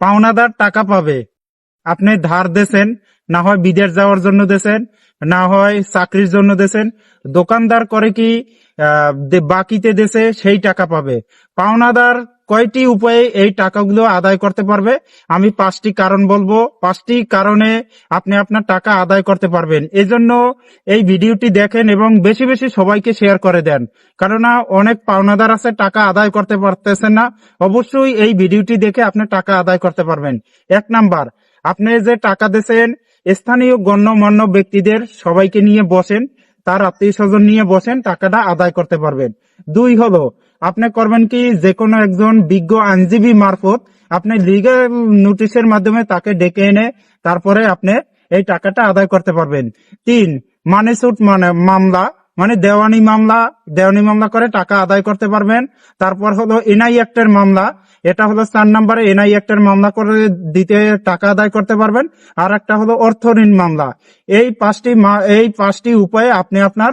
পাওনাদার টাকা পাবে। আপনি ধার দেন না হয় বিদেশ যাওয়ার জন্য দেন না হয় চাকরির জন্য দেন দোকানদার করে কি বাকিতে দেশে সেই টাকা পাবে। পাওনাদার কয়টি উপায়ে এই টাকাগুলো আদায় করতে পারবে? আমি পাঁচটি কারণ বলব। পাঁচটি কারণে আপনি আপনার টাকা আদায় করতে পারবেন। এজন্য এই ভিডিওটি দেখেন এবং বেশি বেশি সবাইকে শেয়ার করে দেন। কেননা অনেক পাওনাদার আছে, টাকা আদায় করতে পারতেছেন না। অবশ্যই এই ভিডিওটি দেখে আপনি টাকা আদায় করতে পারবেন। এক নাম্বার, আপনি যে টাকা দিয়েছেন, স্থানীয় গণ্যমান্য ব্যক্তিদের সবাইকে নিয়ে বসেন। তার আত্মীয় স্বজন নিয়ে বসেন, টাকাটা আদায় করতে পারবেন। দুই হলো, আপনি করবেন কি যে কোনো একজন বিজ্ঞ আইনজীবী মারফত আপনি লিগাল নোটিশের মাধ্যমে তাকে ডেকে এনে তারপরে আপনি এই টাকাটা আদায় করতে পারবেন। তিন মানে সুট মানে মামলা মানে দেওয়ানি মামলা দেওয়ানি মামলা করে টাকা আদায় করতে পারবেন। তারপর হলো এনআই অ্যাক্টের মামলা। এটা হলো চার নম্বরে এনআই অ্যাক্টের মামলা করে দিতে টাকা আদায় করতে পারবেন। আর একটা হলো অর্থ ঋণ মামলা। এই পাঁচটি এই পাঁচটি উপায়ে আপনি আপনার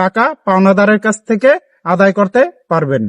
টাকা পাওনাদারের কাছ থেকে আদায় করতে পারবেন।